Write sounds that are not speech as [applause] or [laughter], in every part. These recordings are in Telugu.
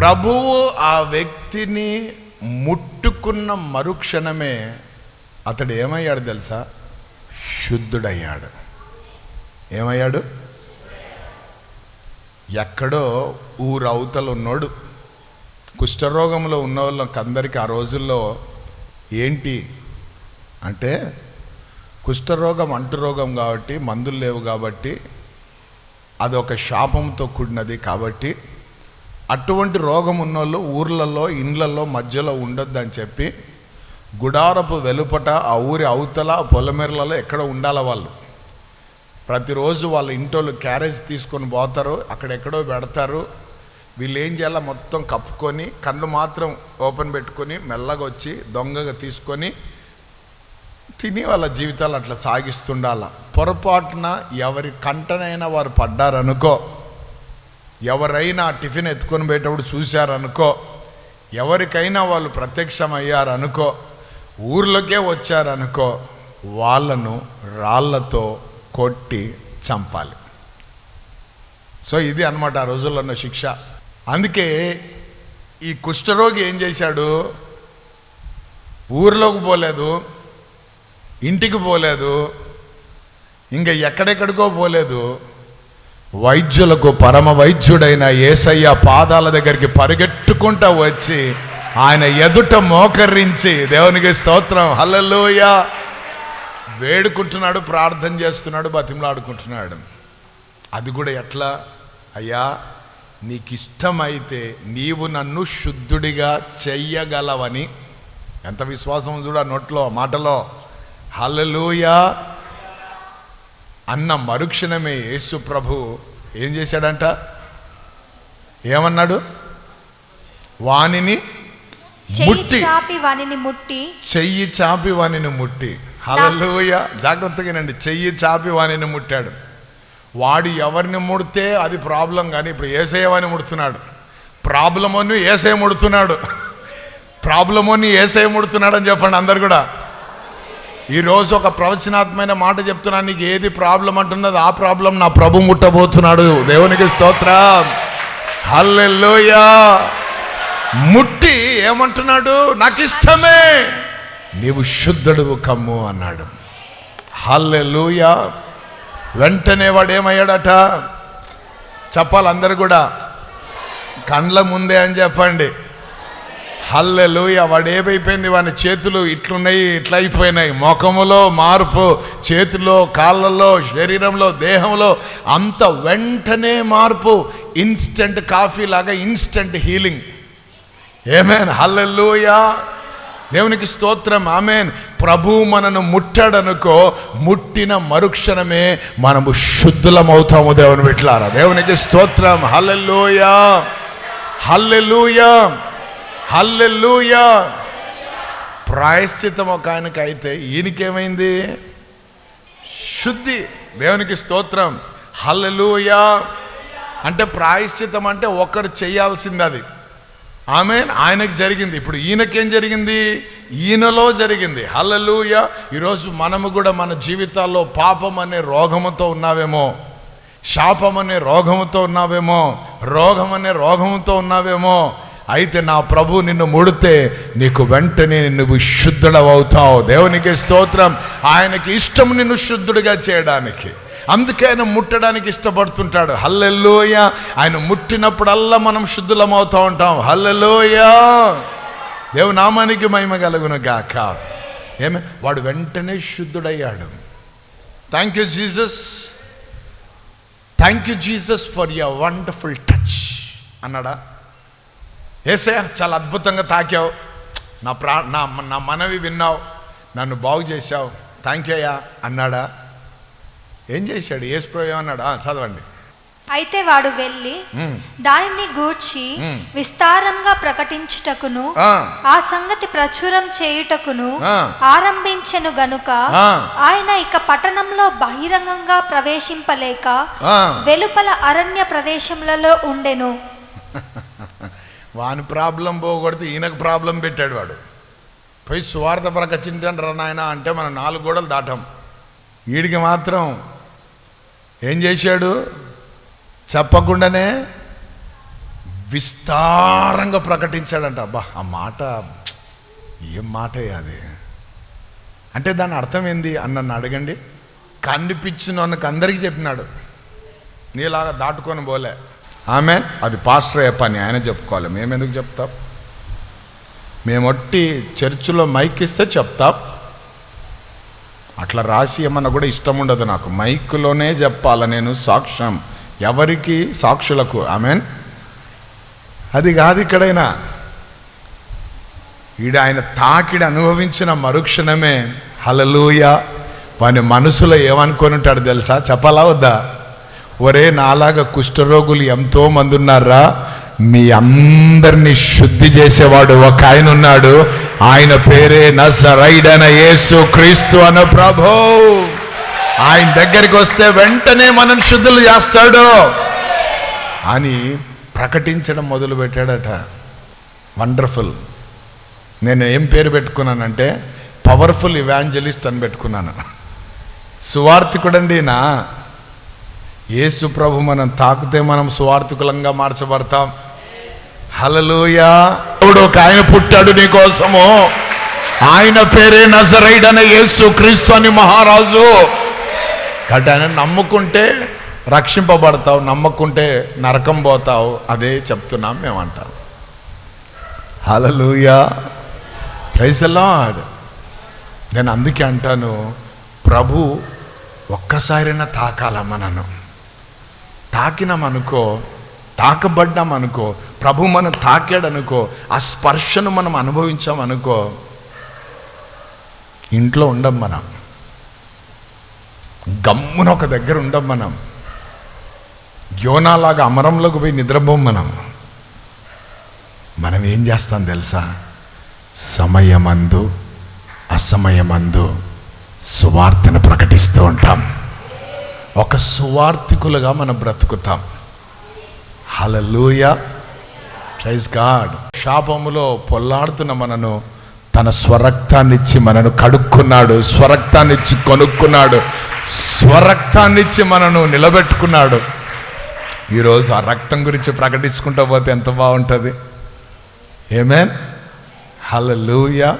ప్రభువు ఆ వ్యక్తిని ముట్టుకున్న మరుక్షణమే అతడు ఏమయ్యాడు తెలుసా? శుద్ధుడయ్యాడు. ఏమయ్యాడు? ఎక్కడో ఊరవతల ఉన్నోడు కుష్ఠరోగంలో ఉన్న వాళ్ళకి అందరికీ ఆ రోజుల్లో ఏంటి అంటే కుష్ఠరోగం అంటురోగం కాబట్టి మందులు లేవు కాబట్టి అదొక శాపంతో కూడినది కాబట్టి అటువంటి రోగం ఉన్నోళ్ళు ఊర్లలో ఇండ్లలో మధ్యలో ఉండొద్దని చెప్పి గుడారపు వెలుపట ఆ ఊరి అవతల పొలమెరలలో ఎక్కడ ఉండాల వాళ్ళు. ప్రతిరోజు వాళ్ళ ఇంటోళ్ళు క్యారేజ్ తీసుకొని పోతారు అక్కడెక్కడో పెడతారు. వీళ్ళు ఏం చేయాలో? మొత్తం కప్పుకొని కళ్ళు మాత్రం ఓపెన్ పెట్టుకొని మెల్లగా వచ్చి దొంగగా తీసుకొని తిని వాళ్ళ జీవితాలు అట్లా సాగిస్తుండాల? పొరపాటున ఎవరి కంటనైనా వారు పడ్డారనుకో ఎవరైనా టిఫిన్ ఎత్తుకొని పోయేటప్పుడు చూశారనుకో ఎవరికైనా వాళ్ళు ప్రత్యక్షమయ్యారనుకో ఊర్లోకే వచ్చారనుకో వాళ్ళను రాళ్ళతో కొట్టి చంపాలి. సో ఇది అనమాట ఆ రోజుల్లో ఉన్న శిక్ష. అందుకే ఈ కుష్ఠరోగి ఏం చేశాడు? ఊర్లోకి పోలేదు ఇంటికి పోలేదు ఇంకా ఎక్కడెక్కడికో పోలేదు వైద్యులకు పరమ వైద్యుడైన ఏసయ్య పాదాల దగ్గరికి పరిగెట్టుకుంటా వచ్చి ఆయన ఎదుట మోకరించి దేవునికి స్తోత్రం. హల్లెలూయ. వేడుకుంటున్నాడు ప్రార్థన చేస్తున్నాడు బతిమలాడుకుంటున్నాడు. అది కూడా ఎట్లా? అయ్యా నీకు ఇష్టమైతే నీవు నన్ను శుద్ధుడిగా చెయ్యగలవని. ఎంత విశ్వాసం చూడ నోట్లో మాటలో. హల్లెలూయా. అన్న మరుక్షణమే యేసు ప్రభు ఏం చేశాడంట? ఏమన్నాడు? వానిని చెయ్యి ముట్టి. చాపి ముట్టి. చెయ్యి చాపి వానిని ముట్టి. హల్లెలూయ. జాగ్రత్తగానండి చెయ్యి చాపి వానిని ముట్టాడు. వాడు ఎవరిని ముడితే అది ప్రాబ్లం కానీ ఇప్పుడు ఏసయ్యవాని ముడుతున్నాడు. ప్రాబ్లం అని ఏసయ్య ముడుతున్నాడు. ప్రాబ్లం అని ఏసయ్య ముడుతున్నాడు అని చెప్పండి అందరు కూడా. ఈరోజు ఒక ప్రవచనాత్మైన మాట చెప్తున్నా నీకు ఏది ప్రాబ్లం అంటున్నది ఆ ప్రాబ్లం నా ప్రభు ముట్టబోతున్నాడు. దేవునికి స్తోత్రం. హల్లెల్లోయా ముట్టి ఏమంటున్నాడు? నాకు ఇష్టమే నీవు శుద్ధుడు కమ్ము అన్నాడు. హల్లెలూయా. వెంటనే వాడు ఏమయ్యాడట చెప్పాలి అందరు కూడా. కండ్ల ముందే అని చెప్పండి. హల్లెలూయ వాడు ఏమైపోయింది? వాని చేతులు ఇట్లున్నాయి ఇట్లా అయిపోయినాయి ముఖములో మార్పు చేతిలో కాళ్ళలో శరీరంలో దేహంలో అంత వెంటనే మార్పు. ఇన్స్టెంట్ కాఫీ లాగా ఇన్స్టెంట్ హీలింగ్. Amen hallelujah. దేవునికి స్తోత్రం. ఆమెన్ ప్రభు మనను ముట్టాడనుకో ముట్టిన మరుక్షణమే మనము శుద్ధులమవుతాము దేవుని విట్లారా దేవునికి స్తోత్రం. హల్లెలుయా. హల్లెలుయా. హల్లెలూయా. ప్రాయశ్చితం ఒక ఆయనకి అయితే ఈయనకేమైంది? శుద్ధి. దేవునికి స్తోత్రం. హల్లెలూయా. అంటే ప్రాయశ్చితం అంటే ఒకరు చేయాల్సింది అది. ఆమె ఆయనకు జరిగింది. ఇప్పుడు ఈయనకేం జరిగింది? ఈయనలో జరిగింది. హల్లెలూయ. ఈరోజు మనము కూడా మన జీవితాల్లో పాపం అనే రోగముతో ఉన్నావేమో? శాపం అనే రోగముతో ఉన్నావేమో? రోగం అనే రోగముతో ఉన్నావేమో? అయితే నా ప్రభు నిన్ను ముడితే నీకు వెంటనే నువ్వు శుద్ధుడవవుతావు దేవునికి స్తోత్రం. ఆయనకి ఇష్టం నిన్ను శుద్ధుడిగా చేయడానికి. అందుకే ఆయన ముట్టడానికి ఇష్టపడుతుంటాడు. హల్లెల్లోయ ఆయన ముట్టినప్పుడల్లా మనం శుద్ధులమవుతూ ఉంటాం. హల్లెలోయ. దేవు నామానికి మహిమ కలుగును గాక. ఏమే? వాడు వెంటనే శుద్ధుడయ్యాడు. Thank you Jesus thank you Jesus for your wonderful touch అన్నాడా? ఏసే చాలా అద్భుతంగా తాకావు నా ప్రా నా నా మనవి విన్నావు నన్ను బాగు చేశావు థ్యాంక్ యూ అయ్యా అన్నాడా ఏం చేశాడు ఏసు ఏమన్నాడు ఆ, చదవండి అయితే వాడు వెళ్ళి. దానిని గూర్చి. విస్తారంగా ప్రకటించుటకును ఆ, సంగతి ప్రచురం చేయుటకును. ఆరంభించెను గనుక. ఆయన ఇక పట్టణంలో బహిరంగంగా ప్రవేశింపలేక. వెలుపల అరణ్య ప్రదేశములలో ఉండెను [laughs] వాని ప్రాబ్లం పోగొడితే ఈయనకు ప్రాబ్లం పెట్టాడు వాడు. పోయి సువార్త ప్రకచించండి రా నాయన అంటే మనం నాలుగు గోడలు దాటాం. వీడికి మాత్రం ఏం చేశాడు? చెప్పకుండానే విస్తారంగా ప్రకటించాడంట. అబ్బా ఆ మాట ఏం మాట అది? అంటే దాని అర్థం ఏంది? అని నన్ను అడగండి. కనిపించినోనికి అందరికీ చెప్పినాడు. నీలాగా దాటుకొని పోలే. ఆమె అది పాస్టర్ అయ్యే పని ఆయన చెప్పుకోవాలి. మేము ఎందుకు చెప్తాం? మేము చర్చిలో మైక్ ఇస్తే చెప్తాం. అట్లా రాసి ఏమన్నా కూడా ఇష్టం ఉండదు నాకు. మైక్లోనే చెప్పాల నేను సాక్ష్యం. ఎవరికి? సాక్షులకు. ఆమెన్. అది కాదు ఇక్కడైనా. ఈడ ఆయన తాకిడి అనుభవించిన మరుక్షణమే. హలలుయ వాని మనసులో ఏమనుకొని ఉంటాడు తెలుసా? చెప్పాలా వద్దా? ఒరే నాలాగా కుష్ఠరోగులు ఎంతో మంది ఉన్నారా మీ అందరినీ శుద్ధి చేసేవాడు ఒక ఆయన ఉన్నాడు ఆయన పేరే నజరైడన యేసు క్రీస్తు అన ప్రభో. ఆయన దగ్గరికి వస్తే వెంటనే మనం శుద్ధులు చేస్తాడు. అని ప్రకటించడం మొదలు పెట్టాడట. వండర్ఫుల్. నేను ఏం పేరు పెట్టుకున్నానంటే పవర్ఫుల్ ఇవాంజలిస్ట్ అని పెట్టుకున్నాను. సువార్థికుడండి నా యేసు ప్రభు మనం తాకితే మనం సువార్థికులంగా మార్చబడతాం. హలలోయా ఇప్పుడు ఒక ఆయన పుట్టాడు నీకోసము ఆయన పేరే నజరైడ్ యేసు క్రీస్తు అని మహారాజు. కాబట్టి ఆయన నమ్ముకుంటే రక్షింపబడతావు నమ్మకుంటే నరకం పోతావు అదే చెప్తున్నాం మేమంటాం. హలలుయా ప్రైజ్ లాడ్ నేను అందుకే అంటాను ప్రభు ఒక్కసారైనా తాకాలమ్మ నన్ను. తాకినామనుకో తాకబడ్డామనుకో ప్రభు మనం తాకాడనుకో ఆ స్పర్శను మనం అనుభవించామనుకో ఇంట్లో ఉండం మనం. గమ్మున ఒక దగ్గర ఉండం మనం. యోనాలాగా అమరంలోకి పోయి నిద్రపోం మనం. మనం ఏం చేస్తాం తెలుసా? సమయమందు అసమయమందు సువార్తను ప్రకటిస్తూ ఉంటాం. ఒక సువార్థికులుగా మనం బ్రతుకుతాం. Hallelujah praise God. శాపములో పొల్లాడుతున్న మనను తన స్వరక్తాన్నిచ్చి మనను కడుక్కున్నాడు. స్వరక్తాన్నిచ్చి కొనుక్కున్నాడు. స్వరక్తాన్నిచ్చి మనను నిలబెట్టుకున్నాడు. ఈరోజు ఆ రక్తం గురించి ప్రకటించుకుంటూ పోతే ఎంత బాగుంటుంది. ఏమేన్ హలలుయా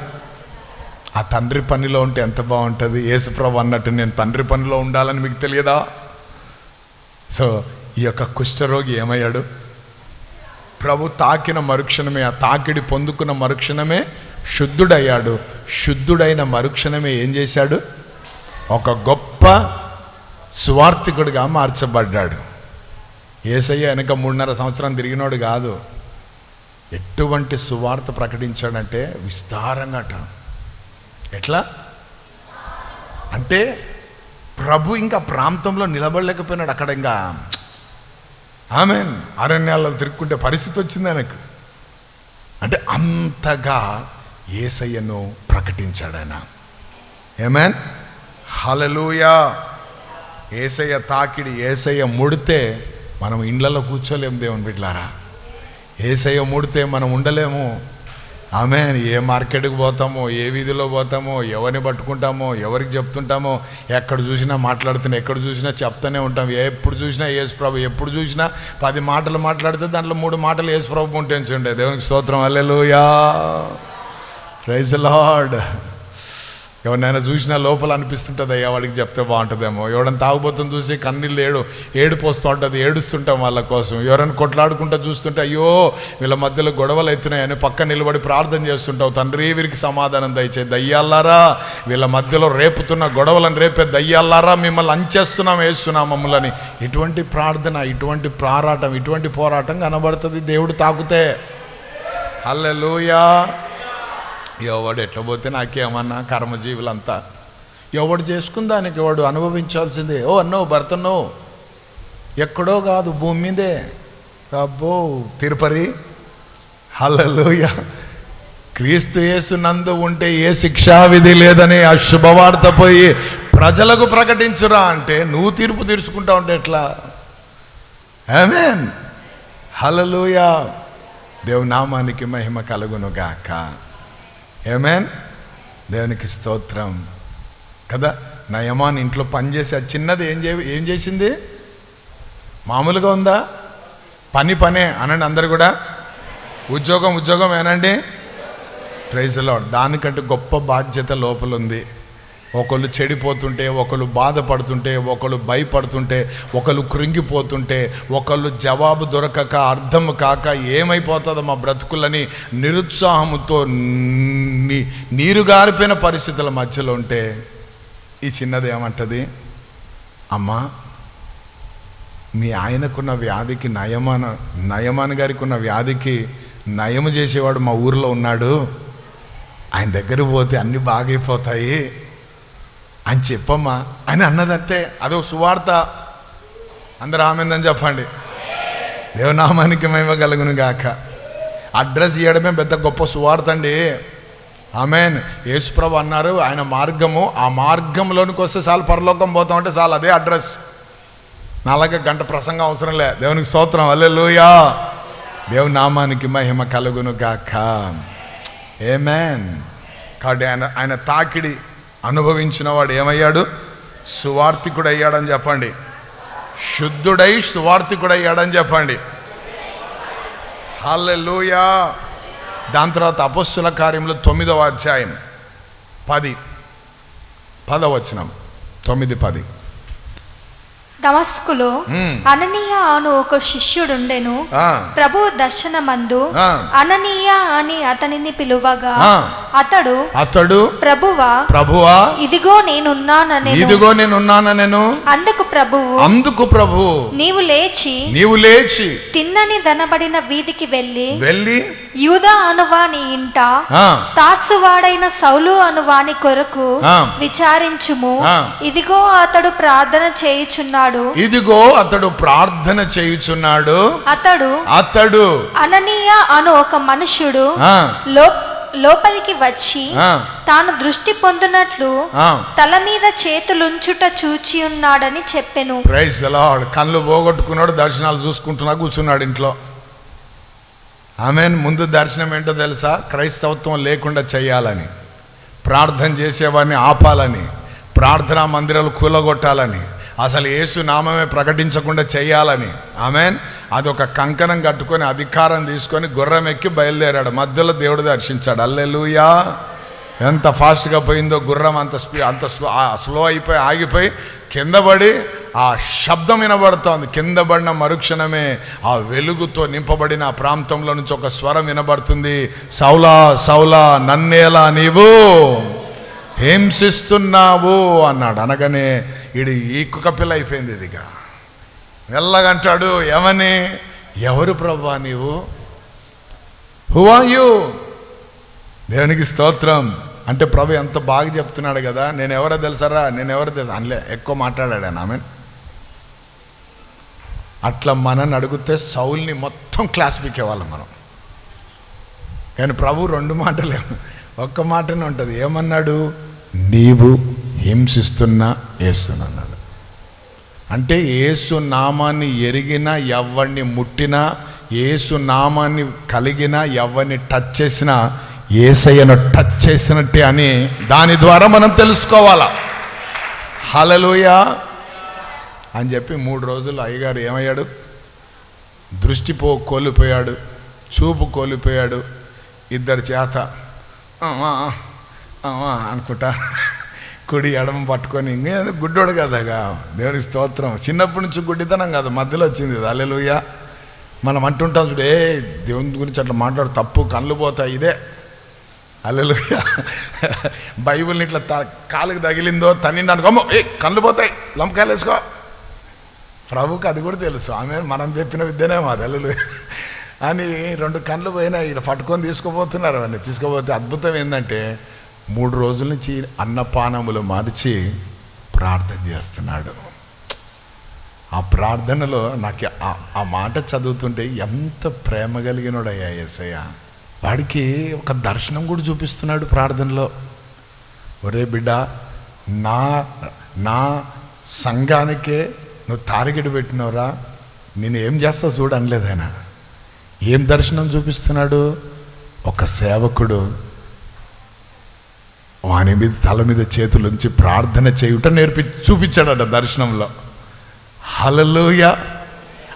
ఆ తండ్రి పనిలో ఉంటే ఎంత బాగుంటుంది? యేసుప్రభు అన్నట్టు నేను తండ్రి పనిలో ఉండాలని మీకు తెలియదా? సో ఈ యొక్క కుష్ఠరోగి ఏమయ్యాడు? ప్రభు తాకిన మరుక్షణమే ఆ తాకిడి పొందుకున్న మరుక్షణమే శుద్ధుడయ్యాడు. శుద్ధుడైన మరుక్షణమే ఏం చేశాడు? ఒక గొప్ప సువార్థికుడిగా మార్చబడ్డాడు. ఏసయ్య వెనక మూడున్నర సంవత్సరం తిరిగినోడు కాదు. ఎటువంటి సువార్త ప్రకటించాడంటే విస్తారంగాట ఎట్లా? అంటే ప్రభు ఇంకా ప్రాంతంలో నిలబడలేకపోయినాడు. అక్కడ ఇంకా ఆమెన్. అరణ్యాల్లో తిరుక్కుంటే పరిస్థితి వచ్చింది ఆయనకు. అంటే అంతగా ఏసయ్యను ప్రకటించాడు ఆయన. ఏమేన్ హలలుయా ఏసయ్య తాకిడి ఏసయ్య ముడితే మనం ఇండ్లలో కూర్చోలేము దేవుని బిడ్లారా ఏసయ్య ముడితే మనం ఉండలేము. ఆమె ఏ మార్కెట్కి పోతామో ఏ వీధిలో పోతామో ఎవరిని పట్టుకుంటామో ఎవరికి చెప్తుంటామో ఎక్కడ చూసినా మాట్లాడుతున్నా ఎక్కడ చూసినా చెప్తానే ఉంటాం. ఎప్పుడు చూసినా యేసు ప్రభు ఎప్పుడు చూసినా పది మాటలు మాట్లాడితే దాంట్లో మూడు మాటలు యేసు ప్రభు ఉంటే ఉండే దేవునికి స్తోత్రం. Hallelujah praise Lord. ఎవరినైనా చూసినా లోపల అనిపిస్తుంటుంది అయ్యా వాడికి చెప్తే బాగుంటుందేమో. ఎవడని తాగుబోతుంది చూసి కన్నీళ్ళు ఏడు ఏడుపు వస్తూ ఉంటుంది ఏడుస్తుంటాం వాళ్ళ కోసం. ఎవరైనా కొట్లాడుకుంటా చూస్తుంటే అయ్యో వీళ్ళ మధ్యలో గొడవలు అవుతున్నాయని పక్క నిలబడి ప్రార్థన చేస్తుంటావు. తండ్రి వీరికి సమాధానం దయచే దయ్యాల్లారా వీళ్ళ మధ్యలో రేపుతున్న గొడవలను రేపే దయ్యాల్లారా మిమ్మల్ని అంచేస్తున్నాం వేస్తున్నాం మమ్మల్ని. ఇటువంటి ప్రార్థన ఇటువంటి ప్రారాటం ఇటువంటి పోరాటం కనబడుతుంది దేవుడు తాకుతే. హల్లెలూయా. ఎవడు ఎట్లా పోతే నాకేమన్నా కర్మజీవులంతా? ఎవడు చేసుకుని దానికి ఎవడు అనుభవించాల్సిందే. ఓ అన్నో భర్తనో ఎక్కడో కాదు భూమి మీదే. అబ్బో తిరుపతి. హల్లెలూయ. క్రీస్తు యేసు నందు ఉంటే ఏ శిక్షా విధి లేదని ఆ శుభవార్త పోయి ప్రజలకు ప్రకటించురా అంటే నువ్వు తీర్పు తీర్చుకుంటా ఉంటే ఎట్లా? ఆమేన్ హల్లెలూయ. నామానికి మహిమ కలుగును గాక ఏమేన్ దేవునికి స్తోత్రం. కదా? నయమాన్ ఇంట్లో పనిచేసి ఆ చిన్నది ఏం చే ఏం చేసింది? మామూలుగా ఉందా? పని పనే అనండి అందరు కూడా? ఉద్యోగం ఉద్యోగం ఏనండి? ప్రైజ్లో దానికంటే గొప్ప బాధ్యత లోపల ఉంది ఒకళ్ళు చెడిపోతుంటే ఒకళ్ళు బాధపడుతుంటే ఒకళ్ళు భయపడుతుంటే ఒకళ్ళు కృంగిపోతుంటే ఒకళ్ళు జవాబు దొరకక అర్థం కాక ఏమైపోతుందో మా బ్రతుకులని నిరుత్సాహంతో నీ నీరు గారిపోయిన పరిస్థితుల మధ్యలో ఉంటే ఈ చిన్నది ఏమంటది? అమ్మా మీ ఆయనకున్న వ్యాధికి నయమాన నయమాన్ గారికి ఉన్న వ్యాధికి నయము చేసేవాడు మా ఊర్లో ఉన్నాడు. ఆయన దగ్గర పోతే అన్నీ బాగైపోతాయి. అని చెప్పమ్మా అని అన్నదంతే అదో సువార్త. అందరు ఆమెందని చెప్పండి. దేవనామానికి మహిమ కలుగును గాక. అడ్రస్ ఇవ్వడమే పెద్ద గొప్ప సువార్త అండి ఆమెన్. యేసుప్రభు అన్నారు ఆయన మార్గము ఆ మార్గంలోనికి వస్తే చాలు పరలోకం పోతామంటే చాలు అదే అడ్రస్. నాలాగే గంట ప్రసంగం అవసరం లే. దేవునికి స్తోత్రం. అల్లెలుయా దేవుని నామానికి మహిమ కలుగును గాక. ఏమేన్ కాబట్టి ఆయన ఆయన తాకిడి అనుభవించిన వాడు ఏమయ్యాడు? సువార్థికుడు అయ్యాడని చెప్పండి. శుద్ధుడై సువార్థికుడు అయ్యాడని చెప్పండి. హల్లెలూయా. దాని తర్వాత అపస్సుల కార్యంలో తొమ్మిదవ అధ్యాయం. పది. పదవచనం. తొమ్మిది పది. దమస్కులో. అననీయ అను ఒక శిష్యుడుండెను ప్రభు దర్శనమందు. అననీయ అని అతనిని పిలువగా. అతడు అతడు ప్రభువా ప్రభువా ఇదిగో నేనున్నానని ఇదిగో నేనున్నాను నేను అందుకు ప్రభువు అందుకు ప్రభు నీవు లేచి నీవు లేచి తిన్నని దనబడిన వీధికి వెళ్ళి వెళ్ళి యూదా అనువాని ఇంట ఆ, తార్సువాడైన సౌలు అనువాని కొరకు. విచారించుము. ఇదిగో అతడు ప్రార్థన చేయుచున్నాడు ఇదిగో అతడు ప్రార్థన చేయుచున్నాడు. అతడు అతడు అననీయ అను ఒక లో లోపలికి వచ్చి తాను దృష్టి పొందినట్లు. తల మీద చేతులుంచుట చూచి ఉన్నాడని చెప్పెను. ప్రైజ్ లార్డ్ కళ్ళు పోగొట్టుకున్నాడు దర్శనాలు చూసుకుంటున్నా కూర్చున్నాడు ఇంట్లో. ఆమెన్ ముందు దర్శనం ఏంటో తెలుసా? క్రైస్తవత్వం లేకుండా చేయాలని. ప్రార్థన చేసేవాడిని ఆపాలని. ప్రార్థనా మందిరాలు కూలగొట్టాలని. అసలు యేసు నామమే ప్రకటించకుండా చేయాలని. ఆమెన్? అదొక కంకణం కట్టుకొని అధికారం తీసుకొని గుర్రం ఎక్కి బయలుదేరాడు. మధ్యలో దేవుడు దర్శించాడు. అల్లెలుయా ఎంత ఫాస్ట్గా పోయిందో గుర్రం అంత స్పీ అంత స్లో స్లో అయిపోయి ఆగిపోయి కింద పడి ఆ శబ్దం వినబడుతోంది. కింద పడిన మరుక్షణమే ఆ వెలుగుతో నింపబడిన ఆ ప్రాంతంలో నుంచి ఒక స్వరం వినబడుతుంది. సౌలా సౌలా నన్నేలా నీవు? హింసిస్తున్నావు అన్నాడు. అనగానే ఇది ఈ కుక్క అయిపోయింది ఇదిగా. వెళ్ళగంటాడు ఏమని? ఎవరు ప్రభా నీవు? హు ఆర్ యూ దేవునికి స్తోత్రం. అంటే ప్రభు ఎంత బాగా చెప్తున్నాడు కదా నేను ఎవరో తెలుసారా? నేను ఎవరో తెలుసు? అనలే ఎక్కువ మాట్లాడాడు ఆయన. ఆమె అట్లా మనని అడిగితే సౌల్ని మొత్తం క్లాస్ పీకేవాళ్ళం మనం. కానీ ప్రభు రెండు మాటలే. ఒక్క మాటనే ఉంటుంది. ఏమన్నాడు? నీవు హింసిస్తున్నా వేస్తున్నాడు అంటే ఏసు నామాన్ని ఎరిగిన ఎవరిని ముట్టినా ఏసు నామాన్ని కలిగిన ఎవరిని టచ్ చేసినా ఏసయ్యను టచ్ చేసినట్టే అని దాని ద్వారా మనం తెలుసుకోవాలా. హలలోయ అని చెప్పి మూడు రోజులు అయ్యగారు ఏమయ్యాడు? దృష్టి పో కోల్పోయాడు చూపు కోల్పోయాడు. ఇద్దరి చేత అనుకుంటా. కుడి ఎడమ పట్టుకొని నేను గుడ్డోడు కదగా దేవుని స్తోత్రం. చిన్నప్పటి నుంచి గుడ్డితనం కాదు మధ్యలో వచ్చింది ఇది. అల్లెలుయ్య మనం అంటుంటాం చూడు ఏ దేవుని గురించి అట్లా మాట్లాడు తప్పు కళ్ళు పోతాయి ఇదే. అల్లెలుయ్య బైబిల్ని ఇట్లా త కాలుకి తగిలిందో తన్నిండానికి అమ్మో ఏ కళ్ళు పోతాయి లంకాయలు వేసుకో. ప్రభుకి అది కూడా తెలుసు. ఆమె మనం చెప్పిన విద్యనే మాది అల్లులు అని రెండు కళ్ళు పోయినా ఇక్కడ పట్టుకొని తీసుకుపోతున్నారు అవన్నీ. తీసుకుపోతే అద్భుతం ఏంటంటే మూడు రోజుల నుంచి అన్నపానములు మార్చి ప్రార్థన చేస్తున్నాడు. ఆ ప్రార్థనలో నాకు ఆ- ఆ మాట చదువుతుంటే ఎంత ప్రేమ కలిగినోడయ్యా ఏసయ్య. వాడికి ఒక దర్శనం కూడా చూపిస్తున్నాడు ప్రార్థనలో. ఒరే బిడ్డ నా నా సంఘానికే నువ్వు తారగిడి పెట్టినవరా నేను ఏం చేస్తా చూడనలేదు ఆయన ఏం దర్శనం చూపిస్తున్నాడు? ఒక సేవకుడు వాని మీద తల మీద చేతులుంచి ప్రార్థన చేయుట నేర్పి చూపించాడట దర్శనంలో. హలలోయ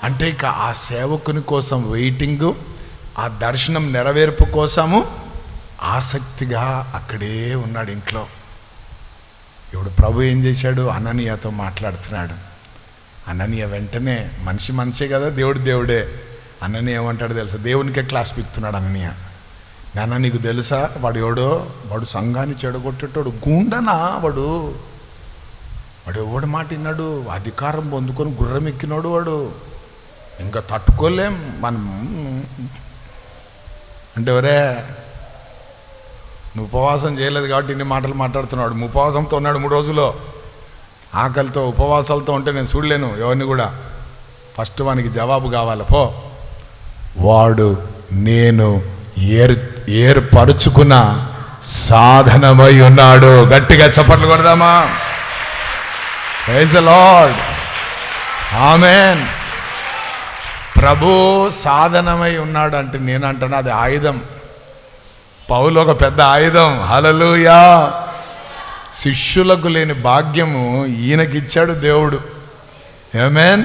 అంటే ఇక ఆ సేవకుని కోసం వెయిటింగు ఆ దర్శనం నెరవేర్పు కోసము ఆసక్తిగా అక్కడే ఉన్నాడు ఇంట్లో. ఇప్పుడు ప్రభు ఏం చేశాడు? అననీయతో మాట్లాడుతున్నాడు. అననీయ వెంటనే మనిషి మనిషే కదా దేవుడు దేవుడే. అననీయ ఏమంటాడు తెలుసా? దేవునికే క్లాస్ పిక్తున్నాడు అననీయ. నాన్న నీకు తెలుసా? వాడు ఎవడో వాడు సంఘాన్ని చెడగొట్టేటోడు. గుండనా వాడు? వాడు ఎవడు మాట విన్నాడు? అధికారం పొందుకొని గుర్రం ఎక్కినాడు వాడు. ఇంకా తట్టుకోలేం మనం. అంటే ఎవరే? నువ్వు ఉపవాసం చేయలేదు కాబట్టి ఇన్ని మాటలు మాట్లాడుతున్నాడు. ఉపవాసంతో ఉన్నాడు మూడు రోజులు ఆకలితో ఉపవాసాలతో ఉంటే నేను చూడలేను ఎవరిని కూడా. ఫస్ట్ వానికి జవాబు కావాలి. పో. వాడు నేను ఏర్ ఏర్పరుచుకున్న సాధనమై ఉన్నాడు. గట్టిగా చప్పట్లు కొడదామా? ప్రైజ్ ద లార్డ్ ఆమెన్ ప్రభు సాధనమై ఉన్నాడు అంటే నేను అంటాను అది ఆయుధం. పౌలు ఒక పెద్ద ఆయుధం. హలలుయా శిష్యులకు లేని భాగ్యము ఈయనకిచ్చాడు దేవుడు. ఏమేన్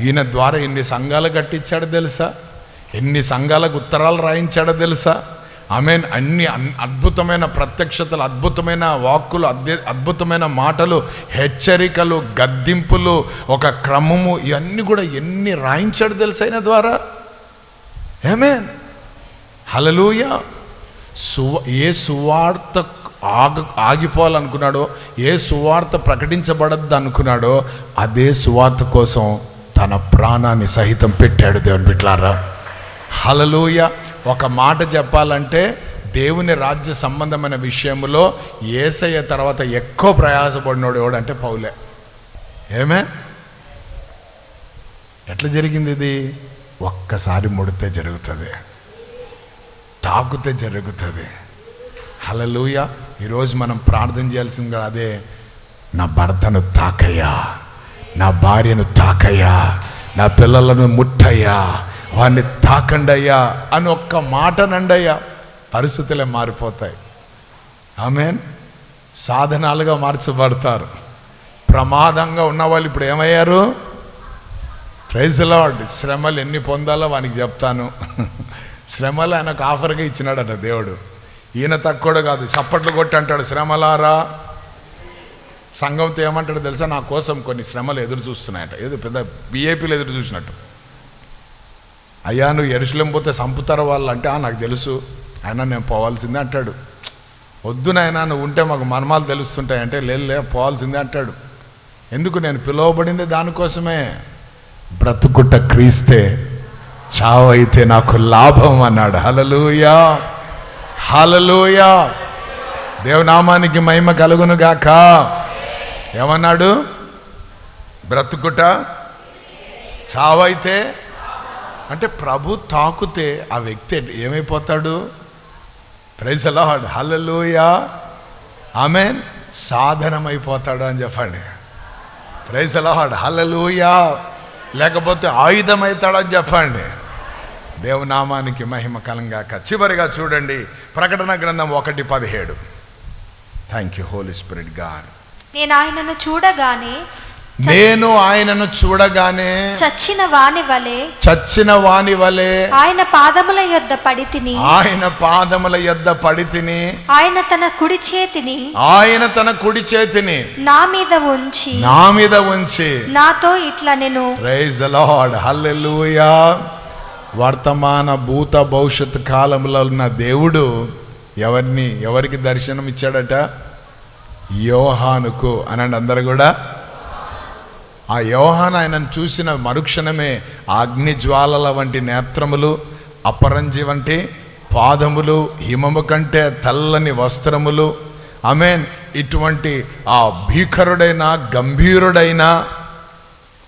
ఈయన ద్వారా ఎన్ని సంఘాలు కట్టించాడు తెలుసా? ఎన్ని సంఘాలకు ఉత్తరాలు రాయించాడో తెలుసా? ఆమెన్ అన్ని అన్- అద్భుతమైన ప్రత్యక్షతలు అద్భుతమైన వాక్కులు అద్భుతమైన మాటలు హెచ్చరికలు గద్దింపులు ఒక క్రమము ఇవన్నీ కూడా ఎన్ని రాయించాడు తెలుసా ద్వారా? ఏమేన్ హలలుయ సువ ఏ సువార్త ఆగ ఆగిపోవాలనుకున్నాడో ఏ సువార్త ప్రకటించబడద్దు అనుకున్నాడో అదే సువార్త కోసం తన ప్రాణాన్ని సహితం పెట్టాడు దేవుని బిట్లారా హలలోయ ఒక మాట చెప్పాలంటే దేవుని రాజ్య సంబంధమైన విషయంలో ఏసయ్య తర్వాత ఎక్కువ ప్రయాసపడినోడు ఎవడంటే పౌలే. ఏమే? ఎట్లా జరిగింది ఇది? ఒక్కసారి ముడితే జరుగుతుంది. తాకుతే జరుగుతుంది. హలలుయ ఈరోజు మనం ప్రార్థన చేయాల్సింది అదే నా భర్తను తాకయ్యా. నా భార్యను తాకయ్యా. నా పిల్లలను ముట్టయ్యా. వాడిని తాకండి అయ్యా అని ఒక్క మాట నండయ్యా. పరిస్థితులే మారిపోతాయి. ఆమెన్. సాధనాలుగా మార్చబడతారు. ప్రమాదంగా ఉన్న వాళ్ళు ఇప్పుడు ఏమయ్యారు? ప్రైజ్ శ్రమలు ఎన్ని పొందాలో వానికి చెప్తాను. శ్రమలు ఆయనకు ఆఫర్గా ఇచ్చినాడట దేవుడు. ఈయన తక్కువ కాదు. చప్పట్లు కొట్టి అంటాడు శ్రమలారా. సంఘంతో ఏమంటాడు తెలుసా? నా కోసం కొన్ని శ్రమలు ఎదురు చూస్తున్నాయట. ఏదో పెద్ద బీఏపీలు ఎదురు చూసినట్టు. అయ్యా నువ్వు ఎరుసలేం పోతే చంపుతారు వాళ్ళు అంటే "ఆ, నాకు తెలుసు. అయినా నేను పోవాల్సిందే అంటాడు. వద్దు నాయనా నువ్వు ఉంటే మాకు మర్మాలు తెలుస్తుంటాయి. అంటే లేదులే పోవాల్సిందే అంటాడు. ఎందుకు? నేను పిలువబడింది దానికోసమే. బ్రతుకుట క్రీస్తే చావైతే నాకు లాభం అన్నాడు. హలలుయా హలలుయా దేవనామానికి మహిమ కలుగును గాక. ఏమన్నాడు? బ్రతుకుట చావైతే అంటే ప్రభు తాకుతే ఆ వ్యక్తి ఏమైపోతాడు? ప్రైజ్ లార్డ్ హల్లెలూయా ఆమె సాధనమైపోతాడు అని చెప్పండి. ప్రైజ్ లార్డ్ హల్లెలూయా లేకపోతే అని చెప్పండి. దేవునామానికి మహిమ కలంగాక. చివరిగా చూడండి. ప్రకటన గ్రంథం ఒకటి పదిహేడు. Thank you Holy Spirit God నేను ఆయనను చూడగానే నేను ఆయనను చూడగానే చచ్చిన వాని వలె చచ్చిన వాని వలె ఆయన పాదముల యొద్ద పడి తిని ఆయన పాదముల యొద్ద పడి తిని ఆయన తన కుడి చేతిని ఆయన తన కుడి చేతిని నా మీద ఉంచి నా మీద ఉంచి. నాతో ఇట్లా నేను ప్రైజ్ ద లార్డ్ హల్లెలూయా వర్తమాన భూత భవిష్యత్ కాలంలో ఉన్న దేవుడు ఎవరిని ఎవరికి దర్శనం ఇచ్చాడట యోహానుకు. అనండి అందరు కూడా. ఆ యోహాన్ ఆయనను చూసిన మరుక్షణమే అగ్నిజ్వాలల వంటి నేత్రములు అపరంజి వంటి పాదములు హిమము కంటే తెల్లని వస్త్రములు ఆమెన్ ఇటువంటి ఆ భీకరుడైన గంభీరుడైన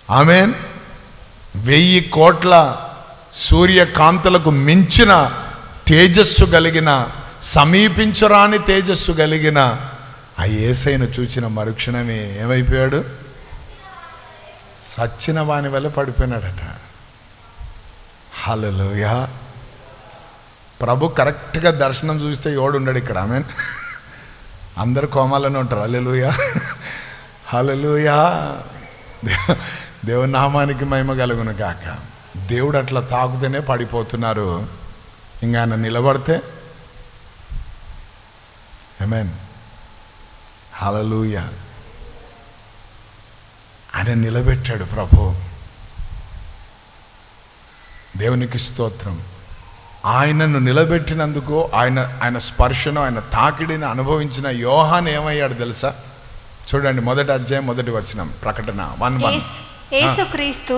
ఆమెన్ వెయ్యి కోట్ల సూర్యకాంతులకు మించిన తేజస్సు కలిగిన సమీపించరాని తేజస్సు కలిగిన ఆ ఏసైను చూచిన మరుక్షణమే ఏమైపోయాడు? సచ్చిన వాని వల్ల పడిపోయినాడట. హలోయా ప్రభు కరెక్ట్గా దర్శనం చూస్తే ఎవడు ఇక్కడ. ఆమె అందరు కోమాలనే ఉంటారు. హలలుయా హలలుయా దేవుని నామానికి మహిమ కలుగును కాక దేవుడు అట్లా తాకుతేనే పడిపోతున్నారు. ఇంకా ఆయన నిలబడితే ఐ మీన్ హలలుయా ఆయన నిలబెట్టాడు ప్రభు. దేవునికి స్తోత్రం. ఆయనను నిలబెట్టినందుకు ఆయన ఆయన స్పర్శను ఆయన తాకిడిని అనుభవించిన యోహాన్ ఏమయ్యాడు తెలుసా? చూడండి మొదటి అధ్యాయం మొదటి వచనం ప్రకటన వన్ వన్. యేసుక్రీస్తు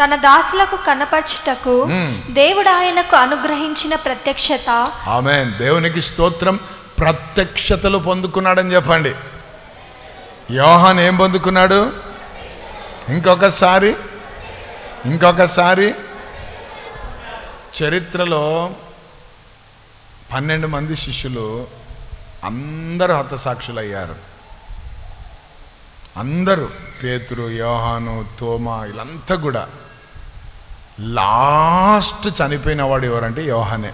తన దాసులకు కనపరచుటకు దేవుడు ఆయనకు అనుగ్రహించిన ప్రత్యక్షత. ఆమె దేవునికి స్తోత్రం ప్రత్యక్షతలు పొందుకున్నాడని చెప్పండి. యోహాన్ ఏం పొందుకున్నాడు? ఇంకొకసారి ఇంకొకసారి. చరిత్రలో పన్నెండు మంది శిష్యులు అందరూ హతసాక్షులు అయ్యారు అందరూ పేతురు యోహాను తోమా వీళ్ళంతా కూడా. లాస్ట్ చనిపోయిన వాడు ఎవరంటే యోహానే.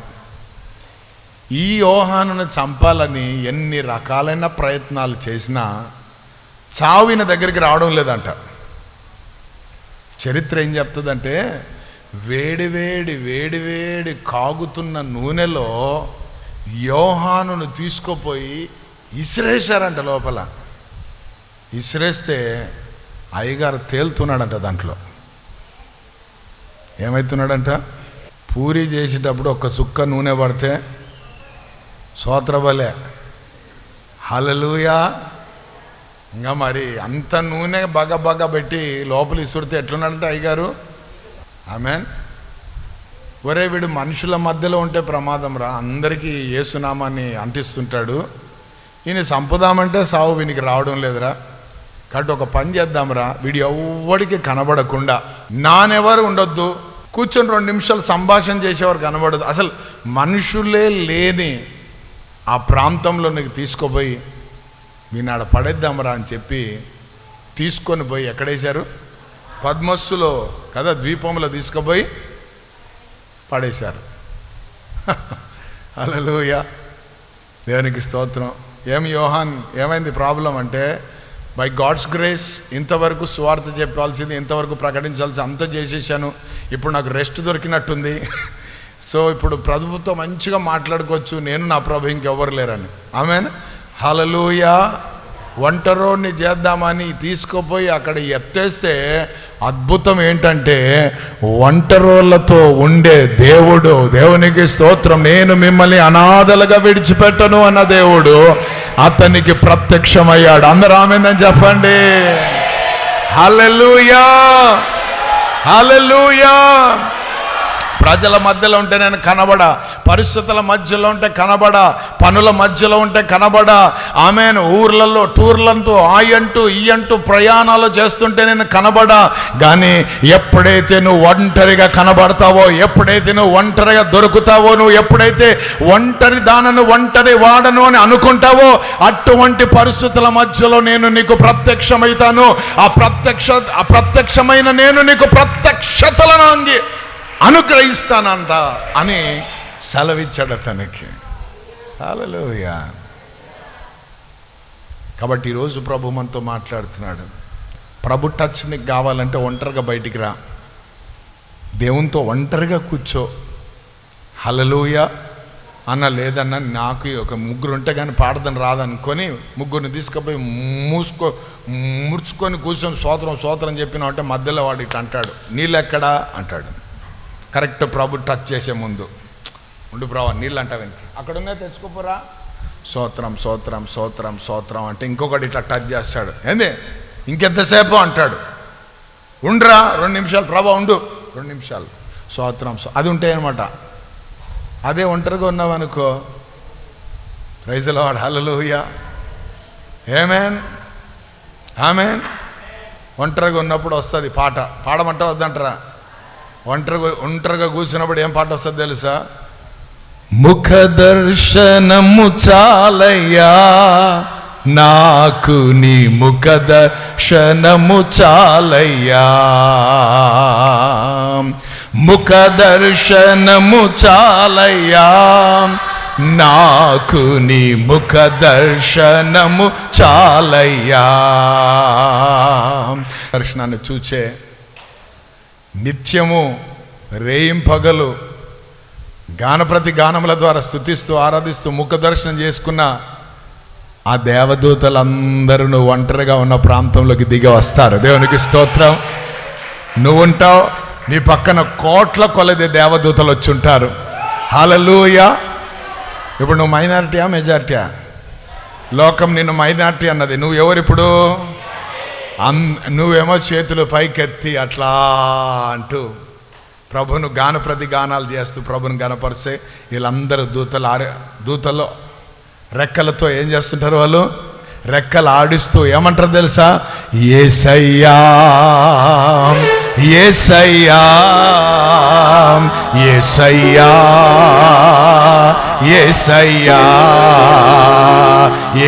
ఈ యోహాను చంపాలని ఎన్ని రకాలైన ప్రయత్నాలు చేసినా చావిన దగ్గరికి రావడం లేదంట. చరిత్ర ఏం చెప్తుందంటే వేడివేడి వేడివేడి కాగుతున్న నూనెలో యోహానును తీసుకుపోయి ఇసిరేశారంట లోపల. ఇసిరేస్తే అయ్యగారు తేలుతున్నాడంట దాంట్లో. ఏమవుతున్నాడంట పూరి చేసేటప్పుడు ఒక సుక్క నూనె పడితే సోత్రబలే. హలలుయా ఇంకా మరి అంత నూనె బగ బగ పెట్టి లోపల ఇసురితే ఎట్లున్నాడంటే అయ్యగారు? ఆమెన్. ఒరే వీడు మనుషుల మధ్యలో ఉంటే ప్రమాదం రా. అందరికీ ఏసునామాన్ని అంటిస్తుంటాడు. ఈయన చంపుదామంటే సావు వీనికి రావడం లేదురా. కాబట్టి ఒక పని చేద్దాంరా. వీడు ఎవ్వడికి కనబడకుండా. నానెవరు ఉండొద్దు. కూర్చొని రెండు నిమిషాలు సంభాషణ చేసేవారు కనబడదు. అసలు మనుషులే లేని ఆ ప్రాంతంలో నీకు తీసుకుపోయి మీనాడ పడేద్దాంరా అని చెప్పి తీసుకొని పోయి ఎక్కడేశారు? పద్మస్సులో కదా ద్వీపంలో తీసుకుపోయి పడేశారు. అలలుయ దేవునికి స్తోత్రం. ఏం యోహాన్ ఏమైంది ప్రాబ్లం అంటే బై గాడ్స్ గ్రేస్ ఇంతవరకు స్వార్థ చెప్పాల్సింది ఇంతవరకు ప్రకటించాల్సి అంత చేసేసాను. ఇప్పుడు నాకు రెస్ట్ దొరికినట్టుంది. సో ఇప్పుడు ప్రభుత్వం మంచిగా మాట్లాడుకోవచ్చు. నేను నా ప్రభు ఇంకెవ్వరు లేరని. ఆమెనా? హలలుయా ఒంటరోడిని చేద్దామని తీసుకుపోయి అక్కడ ఎత్తేస్తే అద్భుతం ఏంటంటే ఒంటరోళ్ళతో ఉండే దేవుడు దేవునికి స్తోత్రం నేను మిమ్మల్ని అనాథలుగా విడిచిపెట్టను అన్న దేవుడు అతనికి ప్రత్యక్షమయ్యాడు. అందరూ ఆమెందని చెప్పండి. హలలుయా హలలుయా ప్రజల మధ్యలో ఉంటే నేను కనబడ పరిస్థితుల మధ్యలో ఉంటే కనబడ పనుల మధ్యలో ఉంటే కనబడ ఆమెను ఊర్లలో టూర్లంటూ ఆయంటూ అంటూ ఈ అంటూ ప్రయాణాలు చేస్తుంటే నేను కనబడ. కానీ ఎప్పుడైతే నువ్వు ఒంటరిగా కనబడతావో ఎప్పుడైతే నువ్వు ఒంటరిగా దొరుకుతావో నువ్వు ఎప్పుడైతే ఒంటరి దానను ఒంటరి వాడను అని అనుకుంటావో అటువంటి పరిస్థితుల మధ్యలో నేను నీకు ప్రత్యక్షమైతాను ఆ ప్రత్యక్ష ప్రత్యక్షమైన నేను నీకు ప్రత్యక్షతలను అంగి అనుగ్రహిస్తానంట అని సెలవిచ్చాడు తనకి హల్లెలూయా. కాబట్టి ఈరోజు ప్రభు మనతో మాట్లాడుతున్నాడు. ప్రభు టచ్ నీకు కావాలంటే ఒంటరిగా బయటికి రా. దేవునితో ఒంటరిగా కూర్చో. హలలోయ అన్న లేదన్న నాకు ఒక ముగ్గురు ఉంటే కానీ పాడదని రాదనుకొని ముగ్గురిని తీసుకుపోయి మూసుకో ముడుచుకొని కూర్చొని సోత్రం సోత్రం చెప్పిన అంటే మధ్యలో వాడు ఇట్లా అంటాడు. నీళ్ళెక్కడా అంటాడు. కరెక్ట్ ప్రభు టచ్ చేసే ముందు. ఉండు ప్రభు నీళ్ళు అంటావేంటి అక్కడ ఉన్నాయి తెచ్చుకోపోరా. సోత్రం సోత్రం సోత్రం సోత్రం అంటే ఇంకొకటి ఇట్లా టచ్ చేస్తాడు. ఏంది? ఇంకెంతసేపు అంటాడు. ఉండ్రా రెండు నిమిషాలు ప్రభా ఉండు. రెండు నిమిషాలు. సోత్రం సో అది ఉంటాయి అనమాట అదే ఒంటరిగా ఉన్నావనుకో. ప్రైజుల వాడు హలలుయ ఏమేన్ ఆమెన్ ఒంటరిగా ఉన్నప్పుడు వస్తుంది పాట. పాడమంటే వద్దంటారా? ఒంటరిగా ఒంటరిగా కూర్చున్నప్పుడు ఏం పాట వస్తుంది తెలుసా? ముఖ దర్శనము చాలయ్యా నాకు నీ ముఖ దర్శనము చాలయ్యా. ముఖ దర్శనము చాలయ్యా నాకు నీ ముఖ దర్శనము చాలయ్యా. దర్శనాన్ని చూచే నిత్యము రేయింపగలు గానప్రతి గానముల ద్వారా స్థుతిస్తూ ఆరాధిస్తూ ముఖ దర్శనం చేసుకున్న ఆ దేవదూతలందరూ నువ్వు ఒంటరిగా ఉన్న ప్రాంతంలోకి దిగి వస్తారు. దేవునికి స్తోత్రం. నువ్వు ఉంటావు నీ పక్కన కోట్ల కొలది దేవదూతలు వచ్చి ఉంటారు. హలలుయ ఇప్పుడు నువ్వు మైనారిటీయా మెజార్టీయా? లోకం నిన్ను మైనారిటీ అన్నది. నువ్వు ఎవరిప్పుడు? అన్ నువ్వేమో చేతులు పైకెత్తి అట్లా అంటూ ప్రభును గానప్రతి గానాలు చేస్తూ ప్రభును గనపరిస్తే వీళ్ళందరూ దూతలు ఆరే దూతలో రెక్కలతో ఏం చేస్తుంటారు వాళ్ళు? రెక్కలు ఆడిస్తూ ఏమంటారు తెలుసా? ఏసయ్యా ఏసయ్యా ఏసయ్యా ఏసయ్యా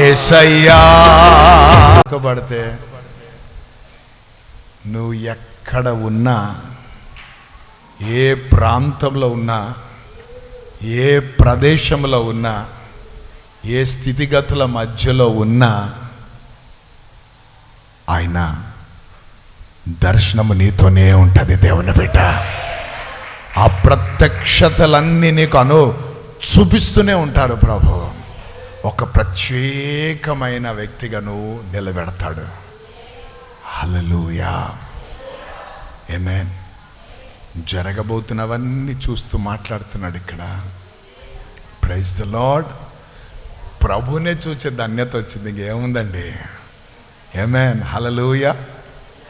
ఏసయ్యా. పడితే నువ్వు ఎక్కడ ఉన్నా ఏ ప్రాంతంలో ఉన్నా ఏ ప్రదేశంలో ఉన్నా ఏ స్థితిగతుల మధ్యలో ఉన్నా ఆయన దర్శనము నీతోనే ఉంటుంది దేవుని బిడ్డ. ఆ ప్రత్యక్షతలన్నీ నీకు అను చూపిస్తూనే ఉంటారు ప్రభు. ఒక ప్రత్యేకమైన వ్యక్తిగా నువ్వు నిలబెడతాడు. హలలుయా ఏమేన్ జరగబోతున్నవన్నీ చూస్తూ మాట్లాడుతున్నాడు ఇక్కడ. ప్రైజ్ ద లాడ్ ప్రభునే చూసే ధన్యత వచ్చింది. ఇంకేముందండి? ఏమేన్ హలలుయ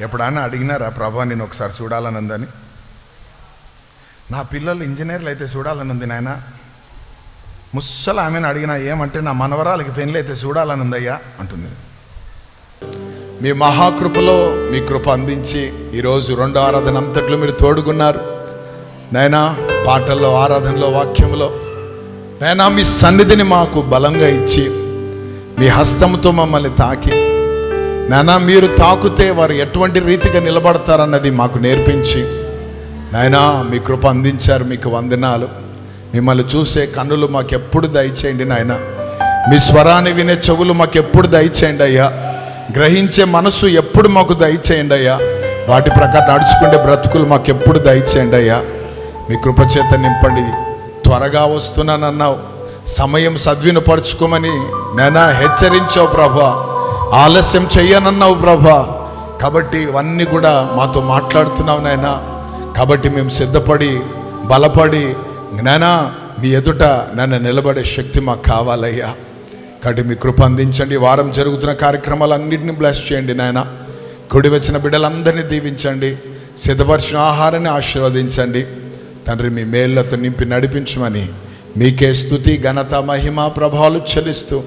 ఎప్పుడన్నా అడిగినారా ప్రభా నేను ఒకసారి చూడాలని ఉందని నా పిల్లలు ఇంజనీర్లు అయితే చూడాలని ఉంది నాయన. ముస్సలు ఆమెను అడిగినా ఏమంటే నా మనవరాలకి పెళ్ళి అయితే చూడాలనుందయ్యా? అంటుంది. మీ మహాకృపలో మీ కృప అందించి ఈరోజు రెండు ఆరాధన అంతట్లో మీరు తోడుగున్నారు. నైనా పాటల్లో ఆరాధనలో వాక్యంలో నైనా మీ సన్నిధిని మాకు బలంగా ఇచ్చి మీ హస్తముతో మమ్మల్ని తాకి నానా మీరు తాకుతే వారు ఎటువంటి రీతిగా నిలబడతారన్నది మాకు నేర్పించి నాయనా మీ కృప అందించారు మీకు వందనాలు. మిమ్మల్ని చూసే కన్నులు మాకెప్పుడు దయచేయండి నాయన మీ స్వరాన్ని వినే చెవులు మాకెప్పుడు దయచేయండి అయ్యా. గ్రహించే మనసు ఎప్పుడు మాకు దయచేయండి అయ్యా. వాటి ప్రకారం నడుచుకునే బ్రతుకులు మాకు ఎప్పుడు దయచేయండి అయ్యా. మీ కృపచేత నింపండి. త్వరగా వస్తున్నానన్నావు. సమయం సద్వినపరుచుకోమని నేనా హెచ్చరించావు ప్రభా. ఆలస్యం చెయ్యనన్నావు ప్రభా. కాబట్టి ఇవన్నీ కూడా మాతో మాట్లాడుతున్నావు నాయనా కాబట్టి మేము సిద్ధపడి బలపడి జ్ఞాన మీ ఎదుట నన్ను నిలబడే శక్తి మాకు కావాలయ్యా. కాబట్టి మీ కృప అందించండి. వారం జరుగుతున్న కార్యక్రమాలన్నింటినీ బ్లెస్ చేయండి నాయన. కుడి వచ్చిన బిడ్డలందరినీ దీవించండి. సిద్ధపరిచిన ఆహారాన్ని ఆశీర్వదించండి. తండ్రి మీ మేళ్ళతో నింపి నడిపించమని మీకే స్థుతి ఘనత మహిమ ప్రభావాలు చెల్లిస్తూ